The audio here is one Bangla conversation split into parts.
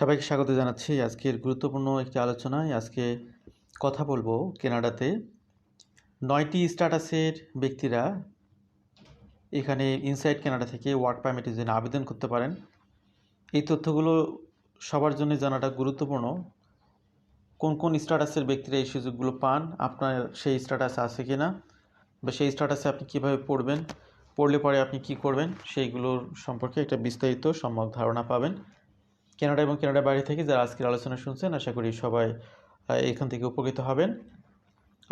সবাইকে স্বাগত জানাচ্ছি। আজকের গুরুত্বপূর্ণ একটি আলোচনায় আজকে কথা বলব কেনাডাতে। নয়টি স্ট্যাটাসের ব্যক্তিরা এখানে ইনসাইড কেনাডা থেকে ওয়ার্ক পারমিটের জন্য আবেদন করতে পারেন। এই তথ্যগুলো সবার জন্য জানাটা গুরুত্বপূর্ণ। কোন কোন স্ট্যাটাসের ব্যক্তিরা এই সুযোগগুলো পান, আপনার সেই স্ট্যাটাস আছে কি না বা সেই স্ট্যাটাসে আপনি কীভাবে পড়বেন, পড়লে পরে আপনি কি করবেন, সেইগুলোর সম্পর্কে একটা বিস্তারিত সম্যক ধারণা পাবেন। কেনাডা এবং কেনাডার বাইরে থেকে যারা আজকের আলোচনা শুনছেন, আশা করি সবাই এখান থেকে উপকৃত হবেন।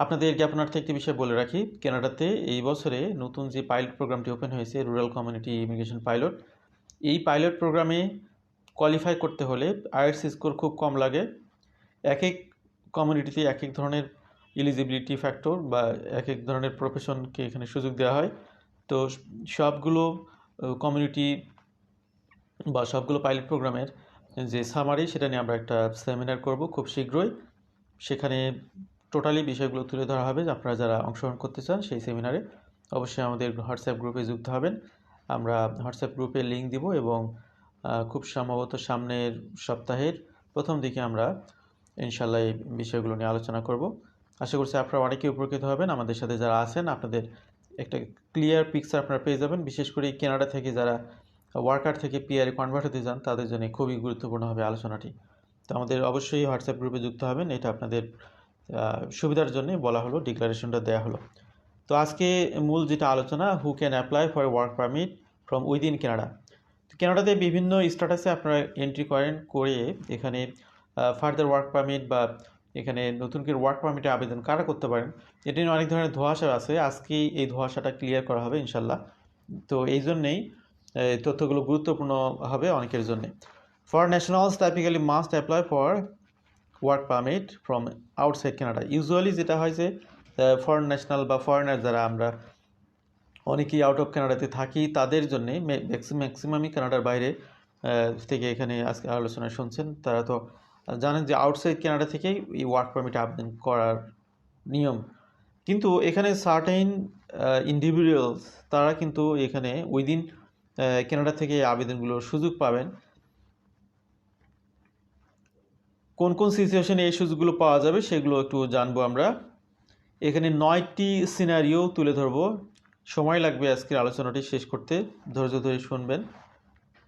আপনাদের জ্ঞাপনার্থে একটি বিষয় বলে রাখি। কেনাডাতে এই বছরে নতুন যে পাইলট প্রোগ্রামটি ওপেন হয়েছে, রুরাল কমিউনিটি ইমিগ্রেশন পাইলট, এই পাইলট প্রোগ্রামে কোয়ালিফাই করতে হলে আইএলস স্কোর খুব কম লাগে। এক এক কমিউনিটিতে এক এক ধরনের এলিজিবিলিটি ফ্যাক্টর বা এক এক ধরনের প্রফেশনকে এখানে সুযোগ দেওয়া হয়। তো সবগুলো কমিউনিটি বা সবগুলো পাইলট প্রোগ্রামের যে সামারি সেটা নিয়ে আমরা একটা সেমিনার করব খুব শীঘ্রই। সেখানে টোটালি বিষয়গুলো তুলে ধরা হবে, আপনারা যারা অংশগ্রহণ করতে চান সেই সেমিনারে অবশ্যই আমাদের হোয়াটসঅ্যাপ গ্রুপে যুক্ত হবেন। আমরা হোয়াটসঅ্যাপ গ্রুপে লিঙ্ক দিব এবং খুব সম্ভবত সামনের সপ্তাহের প্রথম দিকে আমরা ইনশাল্লাহ এই বিষয়গুলো নিয়ে আলোচনা করব। আশা করছি আপনারা অনেকে উপকৃত হবেন। আমাদের সাথে যারা আছেন, আপনাদের একটা ক্লিয়ার পিকচার আপনারা পেয়ে যাবেন। বিশেষ করে কেনাডা থেকে যারা ওয়ার্কার থেকে পিআরে কনভার্ট হতে চান তাদের জন্য খুবই গুরুত্বপূর্ণ হবে আলোচনাটি। তো আমাদের অবশ্যই হোয়াটসঅ্যাপ গ্রুপে যুক্ত হবেন, এটা আপনাদের সুবিধার জন্য বলা হলো ডিক্লারেশনটা দেওয়া হলো। তো আজকে মূল যেটা আলোচনা who can apply for work permit from within Canada কানাডাতে বিভিন্ন স্ট্যাটাসে আপনারা এন্ট্রি করেন, করে এখানে ফার্দার ওয়ার্ক পারমিট বা এখানে নতুন করে ওয়ার্ক পারমিটে আবেদন কারা করতে পারেন, এটা নিয়ে অনেক ধরনের ধোঁয়াশা আছে। আজকে এই ধোঁয়াশাটা ক্লিয়ার করা হবে ইনশাল্লাহ। তো এই জন্যেই এই তথ্যগুলো গুরুত্বপূর্ণ হবে অনেকের জন্য। For nationals typically must apply for work permit from outside Canada usually যেটা হয় যে ফরেন ন্যাশনাল বা ফরেনার যারা আমরা অনেকেই আউট অফ কানাডাতে থাকি, তাদের জন্যে ম্যাক্সিমামই কানাডার বাইরে থেকে এখানে আজকে আলোচনা শুনছেন। তারা তো জানেন যে আউটসাইড কানাডা থেকেই এই ওয়ার্ক পারমিট আবেদন করার নিয়ম। কিন্তু এখানে সার্টেইন ইন্ডিভিজুয়ালস তারা কিন্তু এখানে উইদিন কেনাডা থেকে আবেদনগুলো সুযোগ পাবেন। কোন কোন সিচুয়েশনে এই সুযোগগুলো পাওয়া যাবে সেগুলো একটু জানব আমরা। এখানে নয়টি সিনারিও তুলে ধরব। সময় লাগবে আজকের আলোচনাটি শেষ করতে। ধৈর্য ধরে শুনবেন।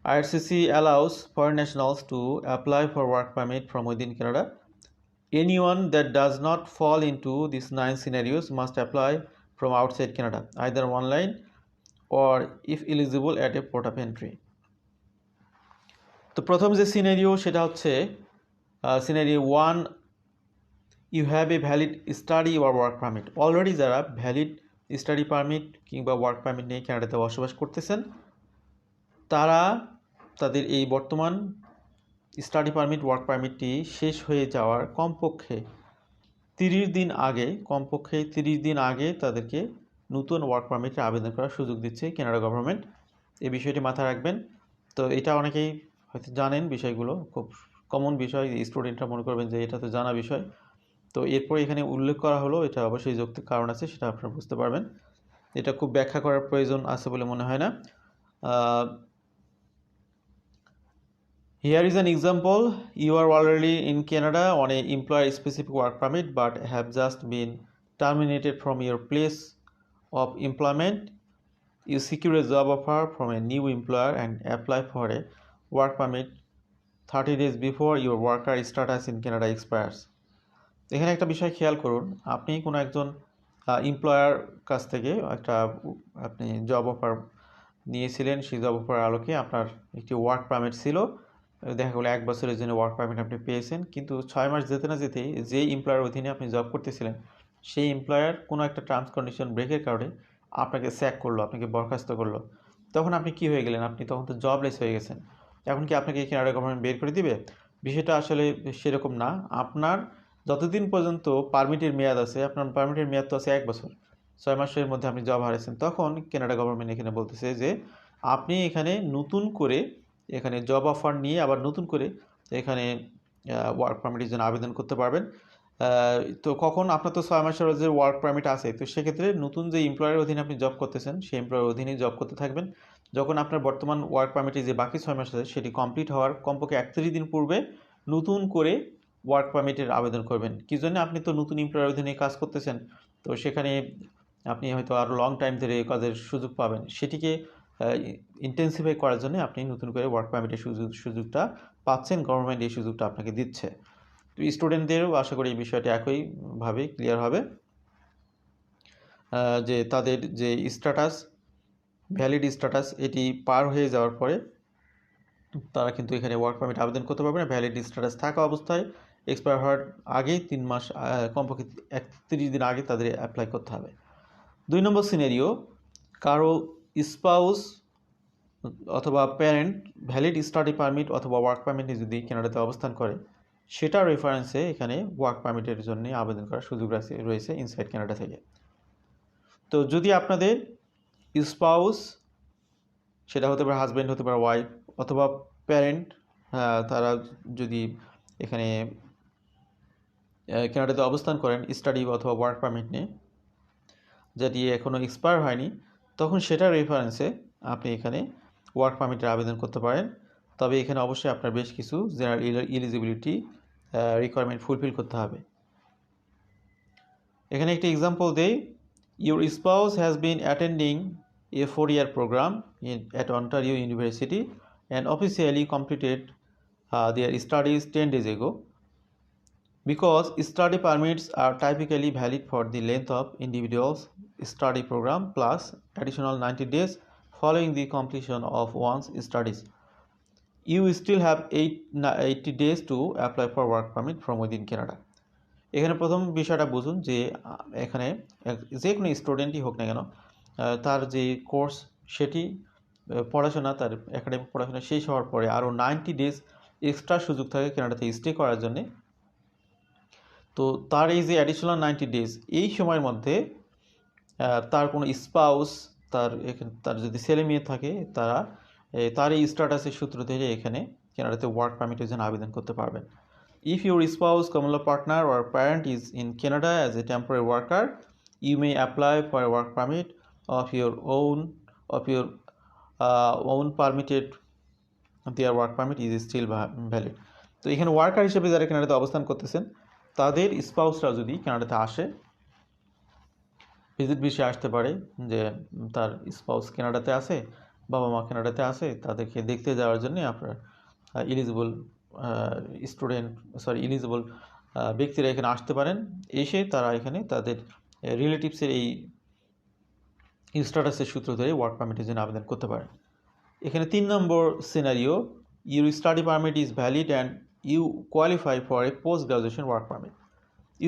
IRCC allows foreign nationals to apply for work permit from within Canada any one that does not fall into this nine scenarios must apply from outside Canada either online or if eligible at a port of entry. তো প্রথম যে সিনারিও সেটা হচ্ছে scenario one you have a valid study or work permit already যারা ভ্যালিড স্টাডি পারমিট কিংবা ওয়ার্ক পারমিট নিয়ে কানাডাতে বসবাস করতেছেন, তারা তাদের এই বর্তমান স্টাডি পারমিট ওয়ার্ক পারমিটটি শেষ হয়ে যাওয়ার কমপক্ষে তিরিশ দিন আগে, কমপক্ষে তিরিশ দিন আগে তাদেরকে নতুন ওয়ার্ক পারমিটের আবেদন করার সুযোগ দিচ্ছে কানাডা গভর্নমেন্ট এই বিষয়টি মাথায় রাখবেন। তো এটা অনেকেই হয়তো জানেন বিষয়গুলো, খুব কমন বিষয়। স্টুডেন্টরা মনে করবেন যে এটা তো জানা বিষয়। তো এরপর এখানে উল্লেখ করা হলো, এটা অবশ্যই যৌক্তিক কারণ আছে, সেটা আপনারা বুঝতে পারবেন। এটা খুব ব্যাখ্যা করার প্রয়োজন আছে বলে মনে হয় না। Here is an example you are are in Canada on a employer specific work permit, but have just been terminated from your place. Of employment. You secure a job offer from a new employer and apply for a work permit 30 days before your worker status in Canada expires. এখানে একটা বিষয় খেয়াল করুন, আপনি কোনো একজন এমপ্লয়ার কাছ থেকে একটা, আপনি জব অফার নিয়েছিলেন, সেই জব অফার আলোকে আপনার একটি ওয়ার্ক পারমিট ছিল দেখা গেলো এক বছরের জন্য ওয়ার্ক পারমিট আপনি পেয়েছেন, কিন্তু ছয় মাস যেতে না যেতেই যেই এমপ্লয়ার অধীনে আপনি জব করতেছিলেন সেই এমপ্লয়ার কোনো একটা টার্মস কন্ডিশন ব্রেকের কারণে আপনাকে স্যাক করল, আপনাকে বরখাস্ত করল। তখন আপনি কি হয়ে গেলেন? আপনি তখন তো জবলেস হয়ে গেছেন। এখন কি আপনাকে কানাডা গভর্নমেন্ট বের করে দিবে? বিষয়টা আসলে সেরকম না। আপনার যতদিন পর্যন্ত পারমিটের মেয়াদ আছে, আপনার পারমিটের মেয়াদ তো আছে এক বছর, ছয় মাসের মধ্যে আপনি জব হারাইছেন, তখন কানাডা গভর্নমেন্ট এখানে বলতেছে যে, আপনি এখানে নতুন করে এখানে জব অফার নিয়ে আবার নতুন করে এখানে ওয়ার্ক পারমিটের জন্য আবেদন করতে পারবেন। তো কখন আপনার তো ছয় মাসের যে ওয়ার্ক পারমিট আছে, তো সেক্ষেত্রে নতুন যে এমপ্লয়ের অধীনে আপনি জব করতেছেন, সেই এমপ্লয়ের অধীনে জব করতে থাকবেন। যখন আপনার বর্তমান ওয়ার্ক পারমিটে যে বাকি ছয় মাস আছে, সেটি কমপ্লিট হওয়ার কমপক্ষে একত্রিশ দিন পূর্বে নতুন করে ওয়ার্ক পারমিটের আবেদন করবেন। কী জন্য? আপনি তো নতুন এমপ্লয়ের অধীনে কাজ করতেছেন, তো সেখানে আপনি হয়তো আরও লং টাইম ধরে কাজের সুযোগ পাবেন। সেটিকে ইন্টেন্সিফাই করার জন্য আপনি নতুন করে ওয়ার্ক পারমিটের সুযোগ, সুযোগটা পাচ্ছেন গভর্নমেন্ট এই সুযোগটা আপনাকে দিচ্ছে। তো স্টুডেন্টদেরও আশা করি এই বিষয়টি একইভাবে ক্লিয়ার হবে। যে তাদের যে স্ট্যাটাস ভ্যালিড স্ট্যাটাস এটি পার হয়ে যাওয়ার পরে তারা কিন্তু এখানে ওয়ার্ক পারমিট আবেদন করতে পারবে না। ভ্যালিড স্ট্যাটাস থাকা অবস্থায় এক্সপায়ার হওয়ার আগেই তিন মাস কমপক্ষে একত্রিশ দিন আগে তাদের অ্যাপ্লাই করতে হবে। দুই নম্বর সিনারিও কারও স্পাউস অথবা প্যারেন্ট ভ্যালিড স্টাডি পারমিট অথবা ওয়ার্ক পারমিট যদি কানাডাতে অবস্থান করে সেটার রেফারেন্সে এখানে ওয়ার্ক পারমিটের জন্য আবেদন করার সুযোগ রয়েছে রয়েছে ইনসাইড কানাডা থেকে। তো যদি আপনাদের স্পাউস সেটা হতে পারে হাজব্যান্ড হতে পারে ওয়াইফ অথবা প্যারেন্ট তারা যদি এখানে আহ, কানাডাতে অবস্থান করেন স্টাডি অথবা ওয়ার্ক পারমিট নিয়ে যেটি এখনও এক্সপায়ার হয়নি তখন সেটার রেফারেন্সে আপনি এখানে ওয়ার্ক পারমিটের আবেদন করতে পারেন। তবে এখানে অবশ্যই আপনার বেশ কিছু জেনারেল ইলিজিবিলিটি রিকোয়ারমেন্ট ফুলফিল করতে হবে। এখানে একটি এক্সাম্পল দেই। Your spouse has been attending a four year program in at Ontario university and officially completed their studies ten days ago because study permits are typically valid for the length of individual's study program plus additional ninety days following the completion of one's studies You still have eight, 80 days to apply for work permit from within Canada. এখানে প্রথম বিষয়টা বুঝুন যে এখানে যে কোনো স্টুডেন্টই হোক না কেন তার যে কোর্স সেটি পড়াশোনা তার একাডেমিক পড়াশোনা শেষ হওয়ার পরে আরও নাইনটি ডেজ এক্সট্রা সুযোগ থাকে কানাডাতে স্টে করার জন্যে তো তার এই যে অ্যাডিশনাল নাইনটি ডেজ এই সময়ের মধ্যে তার কোনো স্পাউস তার এখানে তার যদি ছেলে মেয়ে থাকে তারা তার এই স্ট্যাটাসের সূত্র থেকে এখানে কেনাডাতে ওয়ার্ক পারমিটের জন্য আবেদন করতে পারবেন। If your spouse common law partner or parent is in Canada as a temporary worker you may apply for work permit of your own of your own permitted their work permit is still valid তো এখানে ওয়ার্কার হিসেবে যারা কেনাডাতে অবস্থান করতেছেন, তাদের স্পাউসরা যদি কেনাডাতে আসে ভিজিট বিষয়ে আসতে পারে যে তার স্পাউস কেনাডাতে আছে বাবা মা কানাডাতে আছে, তাদেরকে দেখতে যাওয়ার জন্য আপনার ইলিজিবল স্টুডেন্ট সরি ইলিজিবল ব্যক্তিরা এখানে আসতে পারেন। এসে তারা এখানে তাদের রিলেটিভসের এই স্ট্যাটাসের সূত্র ধরে ওয়ার্ক পারমিটের জন্য আবেদন করতে পারেন। এখানে তিন নম্বর scenario your study permit is valid and you qualify for a post graduation work permit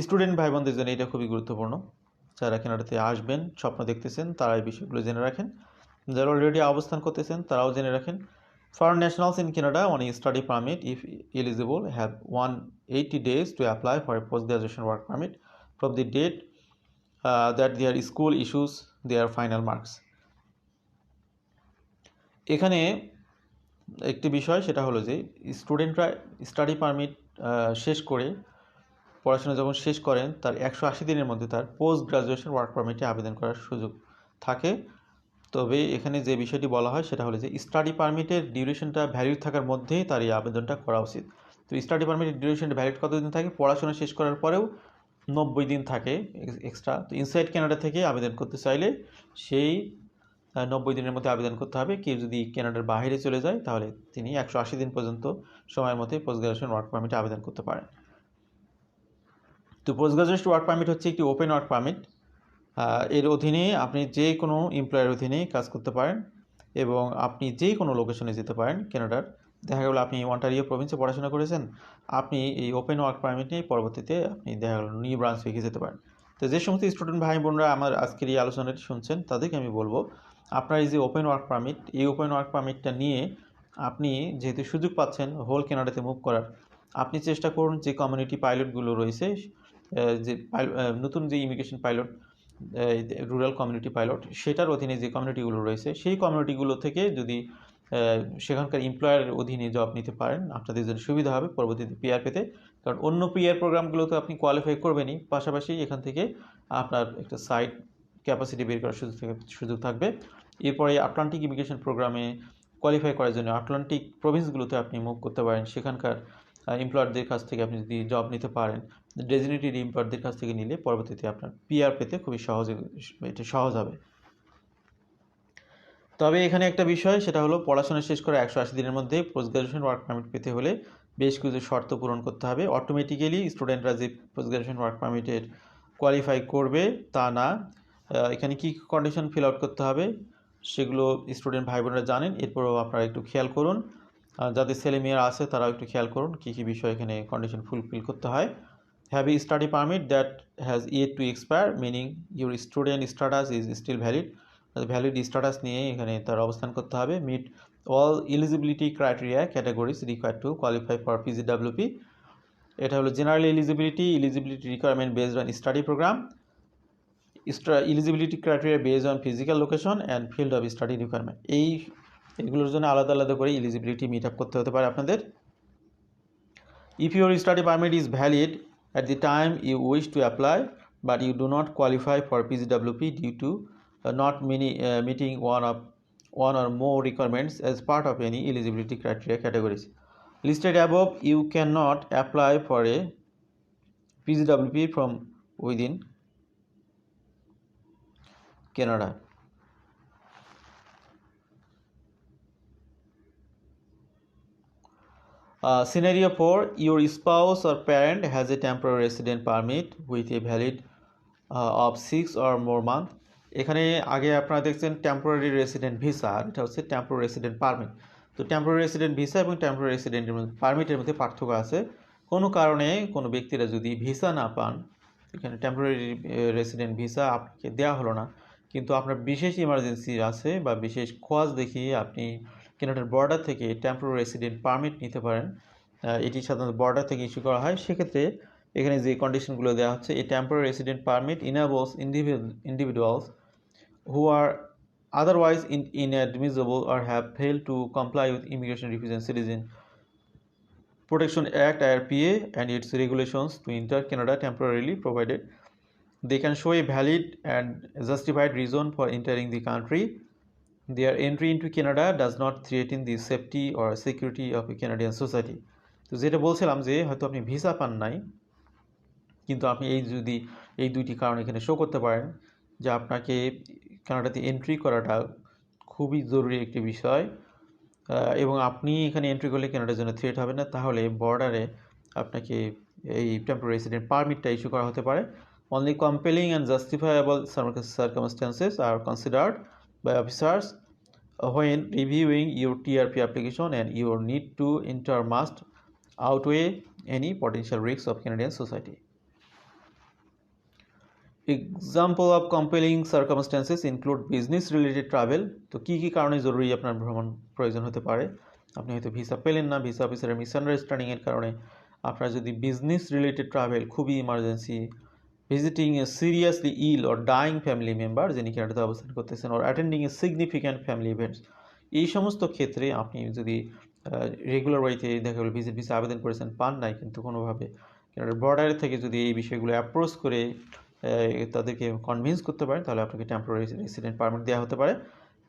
student ভাই বোনদের জন্য এটা খুবই গুরুত্বপূর্ণ। যারা কানাডাতে আসবেন, স্বপ্ন দেখতেছেন, তারা এই বিষয়গুলো জেনে রাখেন। যারা অলরেডি অবস্থান করতেছেন, তারাও জেনে রাখেন foreign nationals in Canada on study permit if eligible have one eighty days to apply for a post graduation work permit from the date that their school issues their final marks এখানে একটি বিষয়, সেটা হলো যে স্টুডেন্টরা স্টাডি পারমিট শেষ করে, পড়াশোনা যখন শেষ করেন, তার একশো আশি দিনের মধ্যে তার পোস্ট গ্রাজুয়েশন ওয়ার্ক পারমিটে আবেদন করার সুযোগ থাকে। তবে এখানে যে বিষয়টি বলা হয় সেটা হলো যে স্টাডি পারমিটের ডিউরেশনটা ভ্যালিড থাকার মধ্যেই তার এই আবেদনটা করা উচিত। তো স্টাডি পারমিটের ডিউরেশনটা ভ্যালিড কতদিন থাকে? পড়াশোনা শেষ করার পরেও নব্বই দিন থাকে এক্সট্রা তো ইনসাইড ক্যানাডা থেকে আবেদন করতে চাইলে সেই নব্বই দিনের মধ্যে আবেদন করতে হবে। কেউ যদি ক্যানাডার বাইরে চলে যায় তাহলে তিনি একশো আশি দিন পর্যন্ত সময়ের মধ্যে পোস্ট গ্রাজুয়েশন ওয়ার্ক পারমিটে আবেদন করতে পারেন। তো পোস্ট গ্রাজুয়েশন ওয়ার্ক পারমিট হচ্ছে একটি ওপেন ওয়ার্ক পারমিট এর অধীনে আপনি যে কোনো এমপ্লয়ের অধীনে কাজ করতে পারেন এবং আপনি যে কোনো লোকেশনে যেতে পারেন কেনাডার দেখা গেলো আপনি অন্টারিও প্রভিন্সে পড়াশোনা করেছেন, আপনি এই ওপেন ওয়ার্ক পারমিট নিয়ে পরবর্তীতে আপনি দেখা গেলো নিউ ব্রাঞ্চ হয়ে যেতে পারেন। তো যে সমস্ত স্টুডেন্ট ভাই বোনরা আমার আজকের এই আলোচনাটি শুনছেন, তাদেরকে আমি বলব, আপনার এই যে ওপেন ওয়ার্ক পারমিট এই ওপেন ওয়ার্ক পারমিটটা নিয়ে আপনি যেহেতু সুযোগ পাচ্ছেন হোল কেনাডাতে মুভ করার, আপনি চেষ্টা করুন যে কমিউনিটি পাইলটগুলো রয়েছে যে নতুন যে immigration pilot rural community pilot সেটার অধীনে যে কমিউনিটিগুলো রয়েছে, সেই কমিউনিটিগুলো থেকে যদি সেখানকার এমপ্লয়ারের অধীনে জব নিতে পারেন, আপনাদের জন্য সুবিধা হবে পরবর্তীতে পিআর পেতে কারণ অন্য পিআর প্রোগ্রামগুলোতে আপনি কোয়ালিফাই করবেনই, পাশাপাশি এখান থেকে আপনার একটা সাইট ক্যাপাসিটি বের করার সুযোগ সুযোগ থাকবে। এরপরে আটলান্টিক ইমিগ্রেশন প্রোগ্রামে কোয়ালিফাই করার জন্য আটলান্টিক প্রভিন্সগুলোতে আপনি মুভ করতে পারেন, সেখানকার এমপ্লয়ারদের কাছ থেকে আপনি যদি জব নিতে পারেন ডেজিনেটেড এমপ্লয়ারদের কাছ থেকে নিলে পরবর্তীতে আপনার পিআর পেতে খুবই সহজে, এটা সহজ হবে। তবে এখানে একটা বিষয়, সেটা হলো পড়াশোনা শেষ করে একশো আশি দিনের মধ্যে পোস্ট গ্রাজুয়েশন ওয়ার্ক পারমিট পেতে হলে বেশ কিছু শর্ত পূরণ করতে হবে। অটোমেটিক্যালি স্টুডেন্টরা যে পোস্ট গ্রাজুয়েশন ওয়ার্ক পারমিটের কোয়ালিফাই করবে, তা না। এখানে কী কন্ডিশন ফিল আউট করতে হবে, সেগুলো স্টুডেন্ট ভাই বোনেরা জানেন। এরপরও আপনারা একটু খেয়াল করুন। যাদের ছেলে মেয়েরা আছে, তারাও একটু খেয়াল করুন কী কী বিষয় এখানে কন্ডিশন ফুলফিল করতে হয়। Have a study permit that has yet to expire meaning your student status is still valid valid status নিয়ে এখানে তার অবস্থান করতে হবে। Meet all eligibility criteria categories require to qualify for PG PGWP এটা হলো general eligibility eligibility requirement based on study program eligibility criteria based on physical location and field of study requirement এই এগুলোর জন্য আলাদা আলাদা করে এলিজিবিলিটি মিট আপ করতে হতে পারে আপনাদের if your study permit is valid at the time you wish to apply but you do not qualify for PGWP due to many uh, meeting one of one or more requirements as part of any eligibility criteria categories listed above you cannot apply for a pgwp from within canada uh, scenario 4 your spouse or parent has a temporary resident permit with a valid uh, of 6 or more month. এখানে আগে আপনারা দেখছেন টেম্পোরারি রেসিডেন্ট ভিসা আর এটা হচ্ছে টেম্পোরারি রেসিডেন্ট পারমিট তো টেম্পোরারি রেসিডেন্ট ভিসা এবং টেম্পোরারি রেসিডেন্টের মধ্যে পারমিটের মধ্যে পার্থক্য আছে। কোনো কারণে কোনো ব্যক্তিরা যদি ভিসা না পান এখানে টেম্পোরারি রেসিডেন্ট ভিসা আপনাকে দেওয়া হলো না। কিন্তু আপনার বিশেষ ইমার্জেন্সি আছে বা বিশেষ খোয়াজ দেখিয়ে আপনি কেনাডার বর্ডার থেকে টেম্পোরারি রেসিডেন্ট পারমিট নিতে পারেন। এটি সাধারণত বর্ডার থেকে ইস্যু করা হয়। সেক্ষেত্রে এখানে যে কন্ডিশনগুলো দেওয়া হচ্ছে, এই temporary resident permit enables individual individuals who are otherwise in inadmissible or have fail to comply with immigration refugee citizen protection act R P A and its regulations to enter Canada temporarily provided they can show a valid and justified reason for entering the country Their entry into Canada does not threaten the safety or security of a Canadian society. তো যেটা বলছিলাম যে হয়তো আপনি ভিসা পান নাই, কিন্তু আপনি এই যদি এই দুইটি কারণ এখানে শো করতে পারেন যে আপনাকে কানাডাতে এন্ট্রি করাটা খুবই জরুরি একটি বিষয় এবং আপনি এখানে এন্ট্রি করলে কানাডার জন্য থ্রেট হবে না, তাহলে বর্ডারে আপনাকে এই টেম্পোরারি রেসিডেন্ট পারমিটটা ইস্যু করা হতে পারে only compelling and justifiable circumstances are considered by officers when reviewing your TRP application and your need to enter must outweigh any potential risks of Canadian society. Example of compelling circumstances include business related travel তো কী কী কারণে জরুরি আপনার ভ্রমণ প্রয়োজন হতে পারে? আপনি হয়তো ভিসা পেলেন না ভিসা অফিসারের মিসআন্ডারস্ট্যান্ডিংয়ের কারণে। আপনার যদি বিজনেস রিলেটেড ট্রাভেল খুবই emergency visiting a seriously ill or dying family member যিনি ক্যানাডাতে অবস্থান করতেছেন or attending a significant family events এই সমস্ত ক্ষেত্রে আপনি যদি রেগুলার ওয়াইতে দেখা গেলো ভিজিট ভিসা আবেদন করেছেন, পান নাই কিন্তু কোনোভাবে ক্যানাডার বর্ডার থেকে যদি এই বিষয়গুলো অ্যাপ্রোচ করে তাদেরকে কনভিন্স করতে পারেন, তাহলে আপনাকে টেম্পোরারি রেসিডেন্ট পারমিট দেওয়া হতে পারে।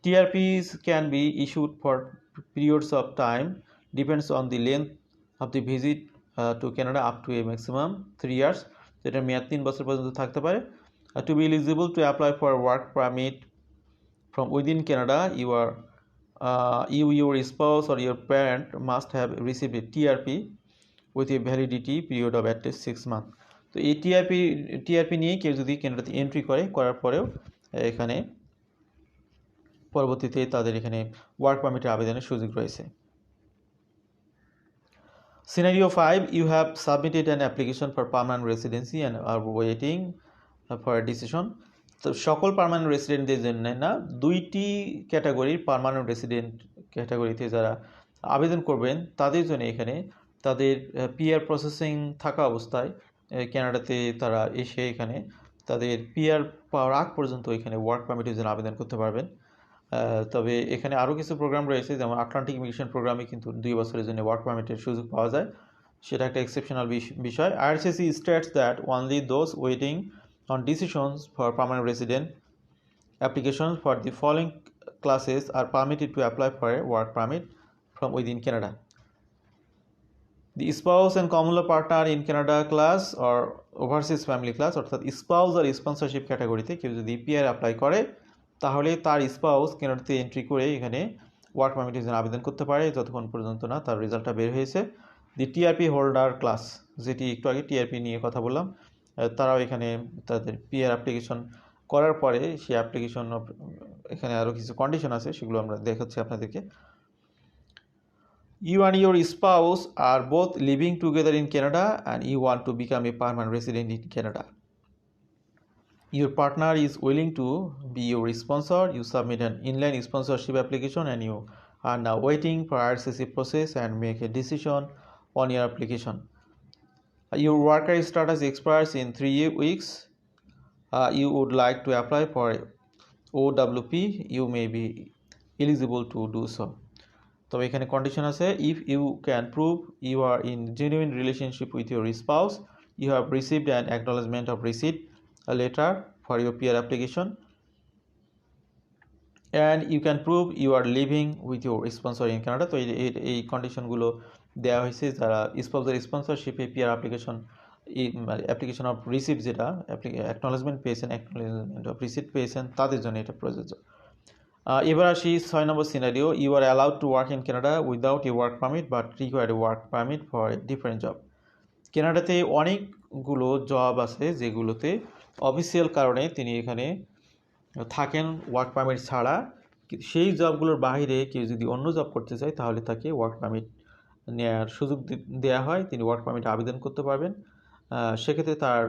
TRPs can be issued for periods of time depends on the length of the visit to Canada up to a maximum three years যেটা মেয়াদ তিন বছর পর্যন্ত থাকতে পারে। আর to be eligible to apply for work permit from within Canada you are you your spouse or your parent must have receive a TRP with a validity period of at six month তো এই টিআরপি টিআরপি নিয়ে কেউ যদি কেনাডাতে এন্ট্রি করে, করার পরেও এখানে পরবর্তীতে তাদের এখানে ওয়ার্ক পারমিটের আবেদনের সুযোগ রয়েছে। Scenario five you have submitted an application for permanent residency and are waiting for decision তো সকল পারমানেন্ট রেসিডেন্টদের জন্য না, দুইটি ক্যাটাগরির পারমানেন্ট রেসিডেন্ট ক্যাটাগরিতে যারা আবেদন করবেন, তাদের জন্য এখানে তাদের পিআর প্রসেসিং থাকা অবস্থায় ক্যানাডাতে তারা এসে এখানে তাদের পিআর পাওয়ার আগ পর্যন্ত এখানে ওয়ার্ক পারমিটের জন্য আবেদন করতে পারবেন। তবে এখানে আরও কিছু প্রোগ্রাম রয়েছে, যেমন আটলান্টিক ইমিগ্রেশন প্রোগ্রামে কিন্তু দুই বছরের জন্য ওয়ার্ক পারমিটের সুযোগ পাওয়া যায় সেটা একটা এক্সেপশনাল বিষয় IRCC states that only those waiting on decisions for permanent resident application for the classes are permitted to apply for a work permit from within Canada. The spouse and common law partner in Canada class or overseas family class, অর্থাৎ স্পাউস আর স্পন্সরশিপ ক্যাটাগরিতে কেউ যদি পিআর অ্যাপ্লাই করে তাহলে তার স্পাউস কেনাডাতে এন্ট্রি করে এখানে ওয়ার্ক পারমিটের জন্য আবেদন করতে পারে, যতক্ষণ পর্যন্ত না তার রেজাল্টটা বের হয়েছে দি টিআরপি হোল্ডার ক্লাস যেটি একটু আগে টিআরপি নিয়ে কথা বললাম তারাও এখানে তাদের পিআর অ্যাপ্লিকেশন করার পরে সেই অ্যাপ্লিকেশন এখানে আরও কিছু কন্ডিশন আছে, সেগুলো আমরা দেখাচ্ছি আপনাদেরকে You and your spouse are both living together in Canada and you want to become a permanent resident in Canada. Your partner is willing to be your sponsor. You submit an inline sponsorship application and you are now waiting for RCC process and make a decision on your application. Uh, Your worker status expires in three weeks. Uh, you would like to apply for OWP. You may be eligible to do so. তবে এখানে কন্ডিশন আছে if you can prove you are in genuine relationship with your spouse you have received an acknowledgement of Receipt letter for your PR application and you can prove you are living with your sponsor in Canada তো এই কন্ডিশনগুলো দেওয়া হয়েছে যারা স্পাউসের স্পন্সরশিপে PR application application of receipt যেটা অ্যাকনোলেজমেন্ট পেয়েছেন অ্যাকনোলেজমেন্ট অফ রিসিপ্ট পেয়েছেন, তাদের জন্য এটা প্রযোজ্য। এবার আসি ছয় নম্বর scenario you are allowed to work in Canada without a work permit but required a work permit for different job কানাডাতে অনেকগুলো জব আছে যেগুলোতে অফিসিয়াল কারণে তিনি এখানে থাকেন ওয়ার্ক পারমিট ছাড়া। সেই জবগুলোর বাইরে কেউ যদি অন্য জব করতে চায়, তাহলে তাকে ওয়ার্ক পারমিট নেওয়ার সুযোগ দেওয়া হয়। তিনি ওয়ার্ক পারমিট আবেদন করতে পারবেন। সেক্ষেত্রে তার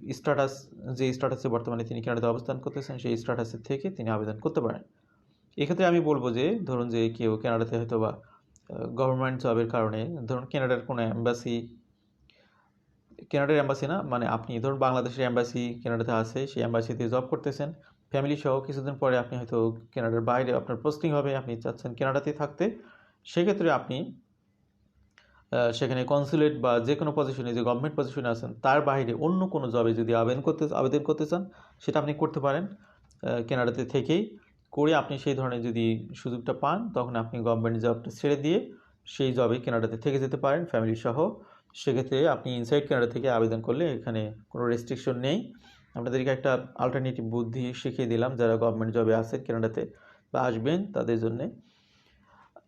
স্ট্যাটাস যে স্ট্যাটাসে বর্তমানে তিনি কানাডাতে অবস্থান করতেছেন, সেই স্ট্যাটাসের থেকে তিনি আবেদন করতে পারেন। এক্ষেত্রে আমি বলব যে, ধরুন যে কেউ কানাডাতে হয়তো বা গভর্নমেন্ট জবের কারণে, ধরুন কানাডার কোনো অ্যাম্বাসি কানাডার অ্যাম্বাসি না মানে আপনি ধরুন বাংলাদেশের অ্যাম্বাসি কেনাডাতে আছে, সেই অ্যাম্বাসিতে জব করতেছেন ফ্যামিলি সহ কিছুদিন পরে আপনি হয়তো কেনাডার বাইরে আপনার পোস্টিং হবে, আপনি চাচ্ছেন কানাডাতে থাকতে। সেক্ষেত্রে আপনি সেখানে কনসুলেট বা যে কোনো পজিশনে যে গভর্নমেন্ট পজিশনে আছেন, তার বাইরে অন্য কোনো জবে যদি আবেদন করতে আবেদন করতে চান, সেটা আপনি করতে পারেন কেনাডাতে থেকেই। করে আপনি সেই ধরনের যদি সুযোগটা পান, তখন আপনি গভর্নমেন্ট জবটা ছেড়ে দিয়ে সেই জবে কেনাডাতে থেকে যেতে পারেন ফ্যামিলি সহ। সেক্ষেত্রে আপনি ইনসাইড ক্যানাডা থেকে আবেদন করলে এখানে কোনো রেস্ট্রিকশন নেই। আপনাদেরকে একটা আলটারনেটিভ বুদ্ধি শিখিয়ে দিলাম যারা গভর্নমেন্ট জবে আছে ক্যানাডাতে বা আসবেন তাদের জন্যে।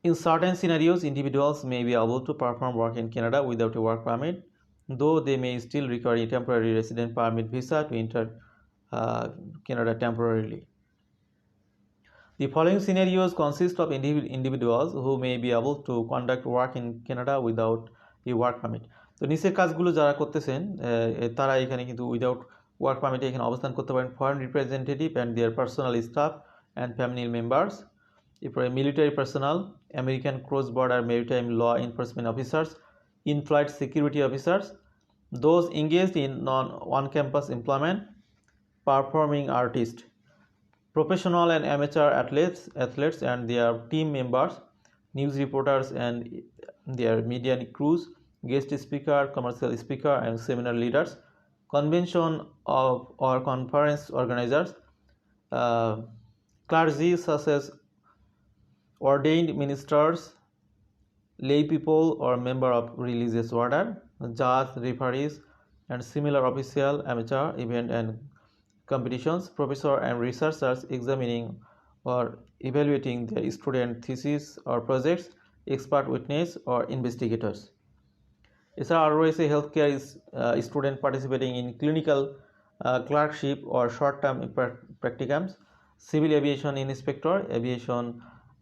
In certain scenarios individuals may be able to perform work in Canada without a work permit though they may still require temporary resident permit visa to enter Canada temporarily the following scenarios consist of individuals who may be able to conduct work in Canada without a work permit তো নিচের কাজগুলো যারা করতেছেন তারা এখানে কিন্তু উইদাউট ওয়ার্ক পারমিটে এখানে অবস্থান করতে পারেন। Foreign representative and their personal staff and family members এরপরে military personal American cross border maritime law enforcement officers in flight security officers those engaged in non on campus employment performing artist professional and amateur athletes athletes and their team members, news reporters and their media crews guest speaker commercial speaker and seminar leaders. Convention of or conference organizers uh, clergy such as ordained ministers lay people or member of religious order judge referees and similar official amateur event and competitions. Professor and researchers examining or evaluating their student thesis or projects expert witness or investigators এছাড়া আরও রয়েছে health care student participating in clinical clerkship or short term practicums civil aviation inspector aviation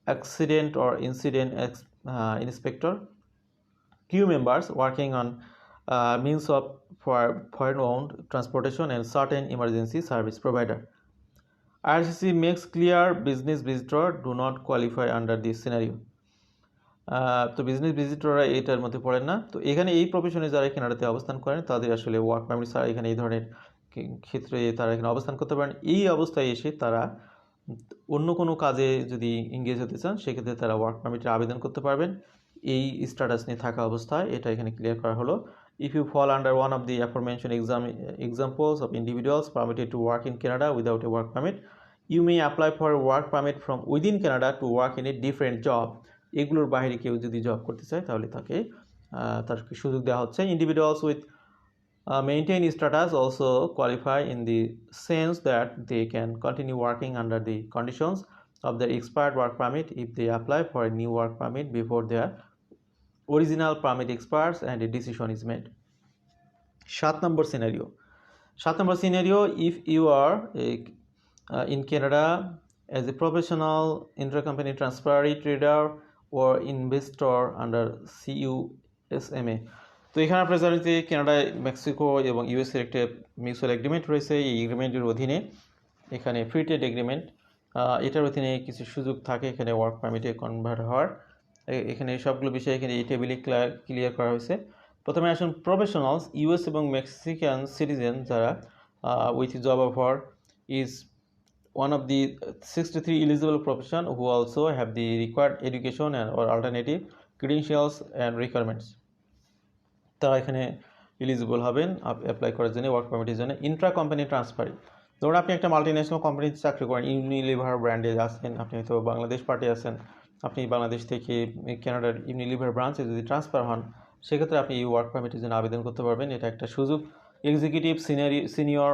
accident or incident ex- uh, inspector crew members working on uh, means of for foreign-owned transportation and certain emergency service provider IRCC makes clear business visitor do not qualify under this scenario ah, তো বিজনেস ভিজিটররা এটার মধ্যে পড়েন না। তো এখানে এই প্রফেশনে যারা কানাডাতে অবস্থান করেন, তাদের আসলে ওয়ার্ক পারমিট ছাড়া এখানে এই ধরনের ক্ষেত্রে তারা এখানে অবস্থান করতে পারেন। এই অবস্থায় এসে তারা অন্য কোনো কাজে যদি এঙ্গেজ হতে চান, সেক্ষেত্রে তারা ওয়ার্ক পারমিটের আবেদন করতে পারবেন। এই স্ট্যাটাস নিয়ে থাকা অবস্থায় এটা এখানে ক্লিয়ার করা হলো। If you fall under one of the aforementioned exam examples of individuals permitted to work in Canada without a work permit you may apply for work permit from within Canada to work in a different job এগুলোর বাইরে কেউ যদি জব করতে চায়, তাহলে তাকে তাকে সুযোগ দেওয়া হচ্ছে individuals with maintain status also qualify in the sense that they can continue working under the conditions of their expired work permit if they apply for a new work permit before their original permit expires and a decision is made. সাত নম্বর সিনারিও সাত নম্বর scenario if you are in Canada as a professional intercompany transferee trader or investor under CUSMA তো এখানে আপনার জানেন কানাডায় মেক্সিকো এবং ইউএসের একটা মিউচুয়াল এগ্রিমেন্ট রয়েছে। এই এগ্রিমেন্টের অধীনে এখানে ফ্রি ট্রেড এগ্রিমেন্ট এটার অধীনে কিছু সুযোগ থাকে। এখানে ওয়ার্ক পারমিটে কনভার্ট হওয়ার। এখানে সবগুলো বিষয় এখানে এই টেবিলে ক্লিয়ার করা হয়েছে। প্রথমে আসুন প্রফেশনালস। ইউএস এবং মেক্সিকান সিটিজেন যারা with job offer is one of the 63 eligible profession who also have the required education and, or alternative credentials and requirements. তারা এখানে এলিজিবল হবেন অ্যাপ্লাই করার জন্য ওয়ার্ক পারমিটের জন্য। ইন্ট্রা কোম্পানি ট্রান্সফারি ধরুন আপনি একটা মাল্টি ন্যাশনাল কোম্পানিতে চাকরি করেন ইউনিলিভার ব্র্যান্ডে আছেন, আপনি হয়তো বাংলাদেশ পার্টি আছেন, আপনি বাংলাদেশ থেকে কানাডার ইউনিলিভার ব্রাঞ্চে যদি ট্রান্সফার হন, সেক্ষেত্রে আপনি এই ওয়ার্ক পারমিটের জন্য আবেদন করতে পারবেন। এটা একটা সুযোগ। Executive senior senior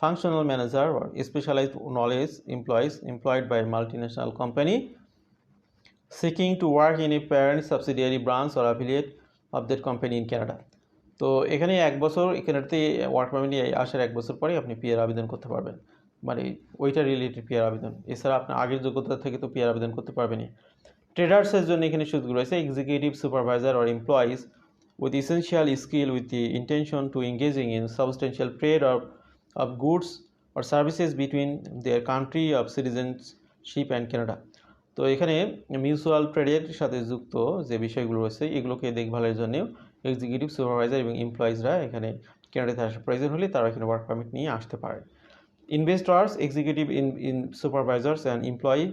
functional manager or specialized knowledge employees employed by a company seeking to work work in a parent subsidiary branch or affiliate of that company in তো এখানে এক বছর এখানেতে ওয়ার্ক পারমিট আসার এক বছর পরে আপনি পিয়ার আবেদন করতে পারবেন। মানে ওইটা রিলেটেড পিয়ার আবেদন। এছাড়া আপনার আগের যোগ্যতা থেকে তো পিয়ার আবেদন করতে পারবেনই। ট্রেডার্সের জন্য এখানে সুযোগগুলো রয়েছে। Executive supervisor or employees with essential skill with the intention to in substantial trade or of goods or services between their country of citizenship and Canada তো এখানে মিউচুয়াল ট্রেডের সাথে যুক্ত যে বিষয়গুলো রয়েছে এগুলোকে দেখভালের জন্য এক্সিকিউটিভ সুপারভাইজার এবং এমপ্লয়িজরা এখানে ক্যানাডাতে আসার প্রয়োজন হলে তারা এখানে ওয়ার্ক পারমিট নিয়ে আসতে পারে investors executive in in supervisors and employee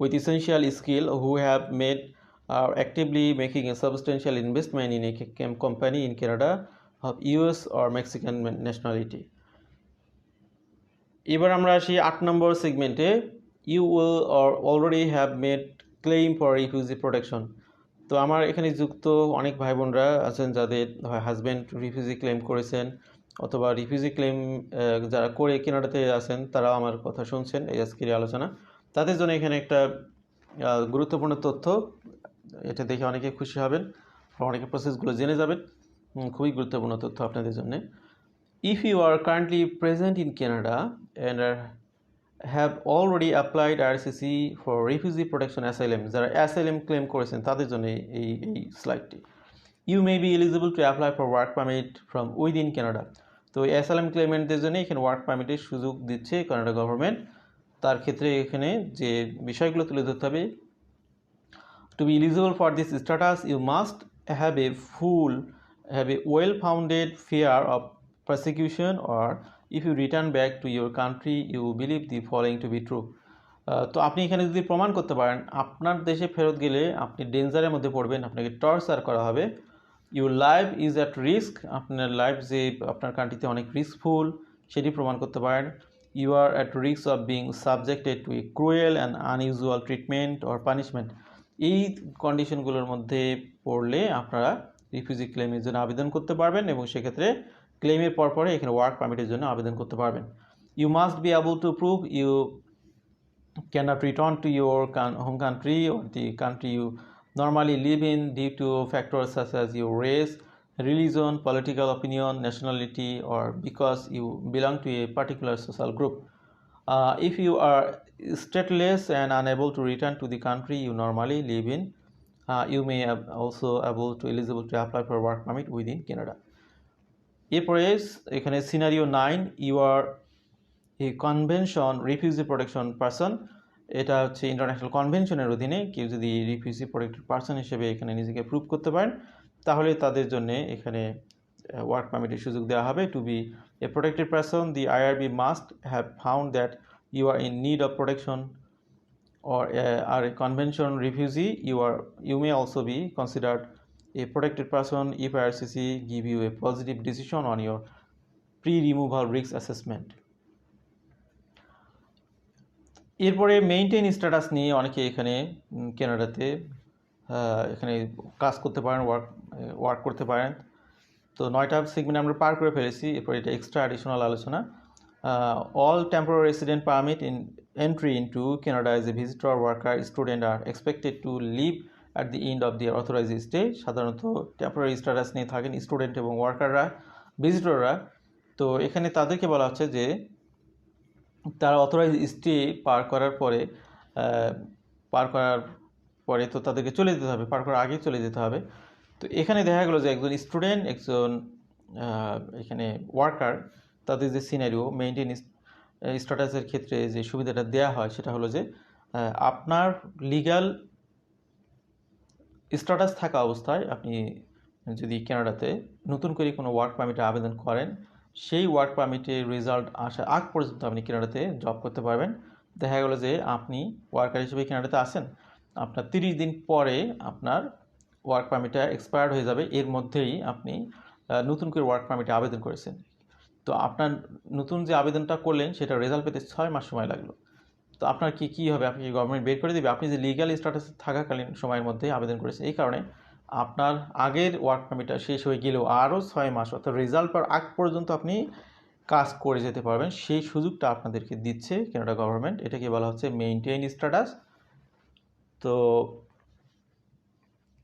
with essential skill who have made are actively making a substantial investment in a company in Canada of US or Mexican nationality. এবার আমরা আসি আট নম্বর সেগমেন্টে you will or already have made claim for refugee protection তো আমার এখানে যুক্ত অনেক ভাই বোনরা আছেন যাদের হাজব্যান্ড রিফিউজি ক্লেম করেছেন অথবা রিফিউজি ক্লেম যারা করে কেনাডাতে আছেন তারাও আমার কথা শুনছেন এই আজকের আলোচনা। তাদের জন্য এখানে একটা গুরুত্বপূর্ণ তথ্য, এটা দেখে অনেকে খুশি হবেন, অনেকে প্রসেসগুলো জেনে যাবেন। খুবই গুরুত্বপূর্ণ তথ্য আপনাদের জন্য। If you are currently present in Canada and are have already applied RCC for refugee protection asylum যারা অ্যাসাইলেম ক্লেম করেছেন, তাদের জন্য এই এই স্লাইডটি you may be eligible to apply for work permit from within Canada তো অ্যাসাইলেম ক্লেমেন্টদের জন্য এখানে ওয়ার্ক পারমিটের সুযোগ দিচ্ছে কানাডা গভর্নমেন্ট তার ক্ষেত্রে এখানে যে বিষয়গুলো তুলে ধরতে হবে to be eligible for this status you must have a full have a well founded fear of persecution or if you return back to your country, you believe the following to be true. তো আপনি এখানে যদি প্রমাণ করতে পারেন, আপনার দেশে ফেরত গেলে আপনি ডেঞ্জারের মধ্যে পড়বেন, আপনাকে টর্চার করা হবে। Your life is at risk আপনার লাইফ যে আপনার কান্ট্রিতে অনেক রিস্কফুল সেটি প্রমাণ করতে পারেন। You are at risk of being subjected to a cruel and unusual treatment or punishment এই কন্ডিশনগুলোর মধ্যে পড়লে আপনারা রিফিউজি ক্লেমের জন্য আবেদন করতে পারবেন এবং সেক্ষেত্রে ক্লেমের পরপরে এখানে ওয়ার্ক পারমিটের জন্য আবেদন করতে পারবেন। You must be able to prove you can not return to your home country or the country you normally live in due to factor such as your race religion political opinion nationality or because you belong to a particular social group if you are stateless and unable to return to the country you normally live in you may ab- also able to, eligible to apply for work permit within Canada. এরপরে এখানে সিনারিও নাইন ইউ আর এই কনভেনশন রিফিউজি প্রোটেকশন পারসন এটা হচ্ছে ইন্টারন্যাশনাল কনভেনশনের অধীনে কেউ যদি রিফিউজি প্রোটেক্টেড পারসন হিসেবে এখানে নিজেকে প্রুভ করতে পারেন, তাহলে তাদের জন্য এখানে ওয়ার্ক পারমিটের সুযোগ দেওয়া হবে। To be a protected person the IRB must have found that you are in need of protection or uh, are a convention refugee you are you may also be considered a protected person if IRCC give you a positive decision on your pre-removal risk assessment এরপরে মেইনটেইন স্ট্যাটাস নিয়ে অনেকে এখানে কেনাডাতে এখানে কাজ করতে পারেন ওয়ার্ক ওয়ার্ক করতে পারেন তো নয়টা সেগমেন্ট আমরা পার করে ফেলেছি এরপর এটা এক্সট্রা অ্যাডিশনাল আলোচনা all temporary resident permit in entry into Canada as a visitor worker student are expected to leave at the end of their authorize stay সাধারণত টেম্পোরারি স্ট্যাটাস নিয়ে থাকেন স্টুডেন্ট এবং ওয়ার্কাররা ভিজিটররা তো এখানে তাদেরকে বলা হচ্ছে যে, তারা অথরাইজ স্টে পার করার পরে পার করার পরে তো তাদেরকে চলে যেতে হবে, পার করার আগেই চলে যেতে হবে। তো এখানে দেখা গেলো যে একজন স্টুডেন্ট একজন এখানে ওয়ার্কার তাদের যে সিনারিও মেইনটেন স্ট্যাটাসের ক্ষেত্রে যে সুবিধাটা দেওয়া হয় সেটা হলো যে আপনার লিগ্যাল স্ট্যাটাস থাকা অবস্থায় আপনি যদি কানাডাতে নতুন করে কোনো ওয়ার্ক পারমিটে আবেদন করেন, সেই ওয়ার্ক পারমিটের রেজাল্ট আসার আগ পর্যন্ত আপনি কানাডাতে জব করতে পারবেন। দেখা গেলো যে আপনি ওয়ার্কার হিসেবে কানাডাতে আসেন আপনার তিরিশ দিন পরে আপনার ওয়ার্ক পারমিটটা এক্সপায়ার্ড হয়ে যাবে। এর মধ্যেই আপনি নতুন করে ওয়ার্ক পারমিটে আবেদন করেছেন। তো আপনার নতুন যে আবেদনটা করলেন, সেটা রেজাল্ট পেতে ছয় মাস সময় লাগল। তো আপনার কি, কী হবে? আপনি কি গভর্নমেন্ট বের করে দেবে? আপনি যে লিগ্যাল স্ট্যাটাস থাকাকালীন সময়ের মধ্যে আবেদন করেছেন, এই কারণে আপনার আগের ওয়ার্ক পারমিটটা শেষ হয়ে গেলেও আরও ছয় মাস, অর্থাৎ রেজাল্ট পাওয়ার আগ পর্যন্ত আপনি কাজ করে যেতে পারবেন। সেই সুযোগটা আপনাদেরকে দিচ্ছে কানাডা গভর্নমেন্ট এটাকে বলা হচ্ছে মেইনটেইন স্ট্যাটাস তো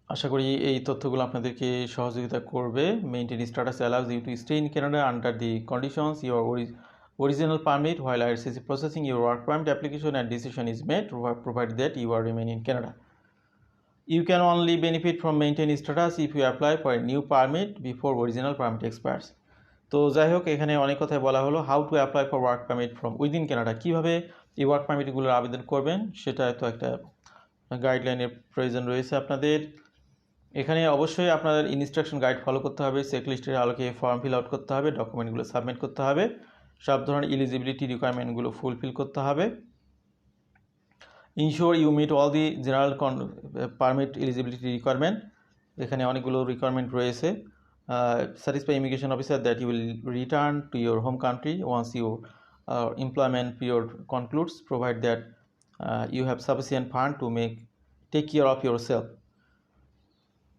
আশা করি এই তথ্যগুলো আপনাদেরকে সহযোগিতা করবে। Maintain status allows you to stay in Canada under the conditions your original permit while I CC processing your work permit application and decision is made provide that you are remain in Canada you can only benefit from maintain status if you apply for new permit before original permit expires তো যাই হোক, এখানে অনেক কথাই বলা হলো how to apply for work permit from within Canada কীভাবে এই ওয়ার্ক পারমিটগুলোর আবেদন করবেন, সেটা তো একটা গাইডলাইনের প্রয়োজন রয়েছে আপনাদের। এখানে অবশ্যই আপনাদের ইনস্ট্রাকশন গাইড ফলো করতে হবে চেকলিস্টের আলোকে ফর্ম ফিল আউট করতে হবে ডকুমেন্টগুলো সাবমিট করতে হবে, সব ধরনের এলিজিবিলিটি রিকোয়ারমেন্টগুলো ফুলফিল করতে হবে। Ensure you meet all the general permit eligibility requirement এখানে অনেকগুলো রিকোয়ারমেন্ট রয়েছে। Satisfy immigration officer that you will return to your home country once you employment period concludes provide that you have have fund to make make, take of of yourself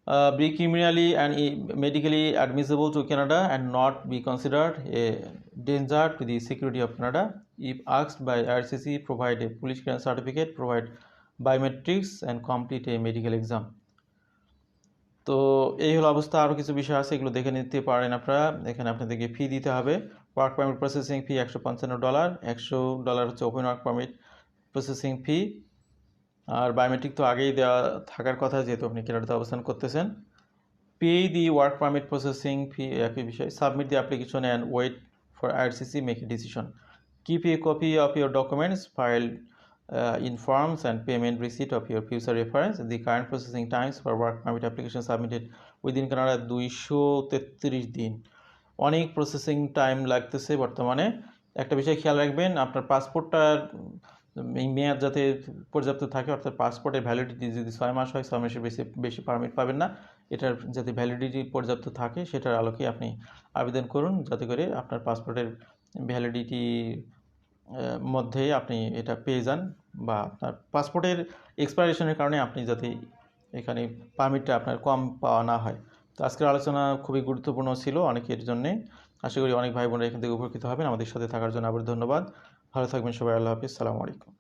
uh, be criminally and medically admissible to Canada and not be considered a danger to the security of Canada. If asked by RCC, provide a police clearance certificate, provide biometrics, and complete a medical exam. তো এই হলো অবস্থা আরও কিছু বিষয় আছে এগুলো দেখে নিতে পারেন আপনারা এখানে আপনাদেরকে ফি দিতে হবে ওয়ার্ক পারমিট প্রসেসিং ফি একশো পঞ্চান্ন ডলার একশো ডলার হচ্ছে open work permit processing fee আর বায়োমেট্রিক তো আগেই দেওয়া থাকার কথা যেহেতু আপনি কেনাডাতে অবস্থান করতেছেন। Pay the work permit processing fee একই বিষয়। Submit the application and wait for IRCC make a decision keep a copy of your documents file in forms and payment receipt of your future reference. The current processing times for work permit application submitted within Canada দুইশো তেত্রিশ দিন। অনেক প্রসেসিং টাইম লাগতেছে বর্তমানে। একটা বিষয় খেয়াল রাখবেন, আপনার পাসপোর্টটার এই মেয়াদ যাতে পর্যাপ্ত থাকে, অর্থাৎ পাসপোর্টের ভ্যালিডিটি যদি ছয় মাস হয়, ছয় মাসের বেশি বেশি পারমিট পাবেন না, এটার যাতে ভ্যালিডিটি পর্যাপ্ত থাকে, সেটার আলোকে আপনি আবেদন করুন, যাতে করে আপনার পাসপোর্টের ভ্যালিডিটি মধ্যে আপনি এটা পেয়ে যান বা আপনার পাসপোর্টের এক্সপায়ারেশনের কারণে আপনি যাতে এখানে পারমিটটা আপনার কম পাওয়া না হয়। তো আজকের আলোচনা খুবই গুরুত্বপূর্ণ ছিল অনেকের জন্যে। আশা করি অনেক ভাই বোনরা এখান থেকে উপকৃত হবেন। আমাদের সাথে থাকার জন্য আবার ধন্যবাদ। ভালো থাকবেন সবাই আল্লাহ হাফিজ সালামু আলাইকুম।